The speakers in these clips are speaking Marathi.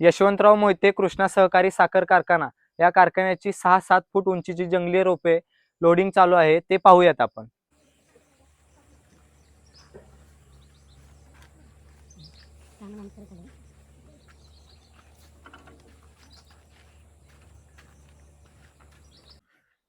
यशवंतराव मोहिते कृष्णा सहकारी साखर कारखाना. या कारखान्याची सहा सात फूट उंचीची जंगली रोपे लोडिंग चालू आहे. ते पाहूयात आपण.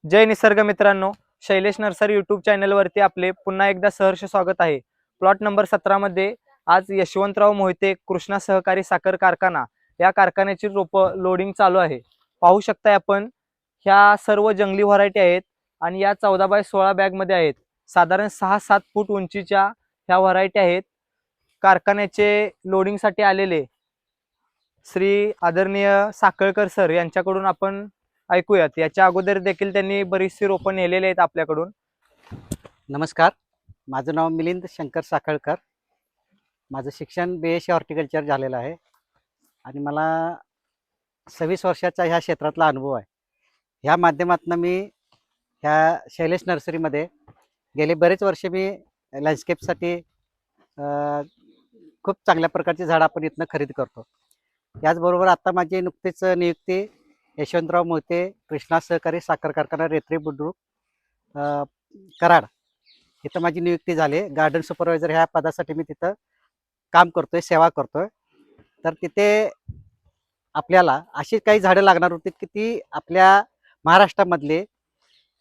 जय निसर्ग मित्रांनो. शैलेश नर्सरी युट्यूब चॅनलवरती आपले पुन्हा एकदा सहर्ष स्वागत आहे. प्लॉट नंबर सतरामध्ये आज यशवंतराव मोहिते कृष्णा सहकारी साखर कारखाना. या कारखान्याची रोपं लोडिंग चालू आहे. पाहू शकताय आपण ह्या सर्व जंगली व्हरायटी आहेत आणि या चौदा बाय सोळा बॅगमध्ये आहेत. साधारण सहा सात फूट उंचीच्या ह्या व्हरायटी आहेत. कारखान्याचे लोडिंगसाठी आलेले श्री आदरणीय साखळकर सर यांच्याकडून आपण ऐकूयात. याच्या अगोदर देखील त्यांनी बरीचशी रोपं नेलेली आहेत आपल्याकडून. नमस्कार. माझं नाव मिलिंद शंकर साखळकर. माझं शिक्षण बी एस हॉर्टिकल्चर झालेलं आहे. आणि मला सव्वीस वर्षाचा ह्या क्षेत्रातला अनुभव आहे. ह्या माध्यमातून मी ह्या शैलेश नर्सरीमध्ये गेले बरेच वर्ष मी लँडस्केपसाठी खूप चांगल्या प्रकारची झाडं आपण इथनं खरेदी करतो. याचबरोबर आता माझी नुकतीच नियुक्ती यशवंतराव मोहिते कृष्णा सहकारी साखर कारखाना रेत्री बुद्रुक कराड इथं माझी नियुक्ती झाली. गार्डन सुपरवायझर ह्या पदासाठी मी तिथं काम करतोय सेवा करतोय. तर तिथे आपल्याला अशी काही झाडं लागणार होती की ती आपल्या महाराष्ट्रामधले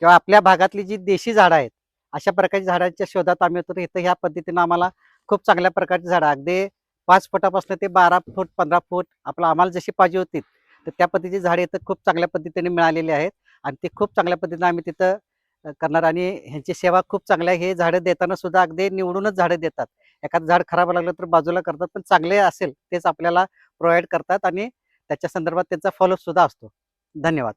किंवा आपल्या भागातली जी देशी झाडं आहेत अशा प्रकारची झाडांच्या शोधात आम्ही होतो इथं ह्या पद्धतीनं आम्हाला खूप चांगल्या प्रकारची झाडं अगदी पाच फुटापासून ते बारा फूट पंधरा फूट आपलं आम्हाला जशी पाहिजे होती तर त्या पद्धतीची झाडे इथं खूप चांगल्या पद्धतीने मिळालेली आहेत आणि ते खूप चांगल्या पद्धतीने आम्ही तिथं करणार आणि ह्यांची सेवा खूप चांगल्या आहे. हे झाडं देताना सुद्धा अगदी निवडूनच झाडं देतात एखादं झाड खराब लागलं तर बाजूला करतात पण चांगले असेल तेच आपल्याला प्रोव्हाइड करतात आणि त्याच्या संदर्भात त्यांचा फॉलोअप सुद्धा असतो. धन्यवाद.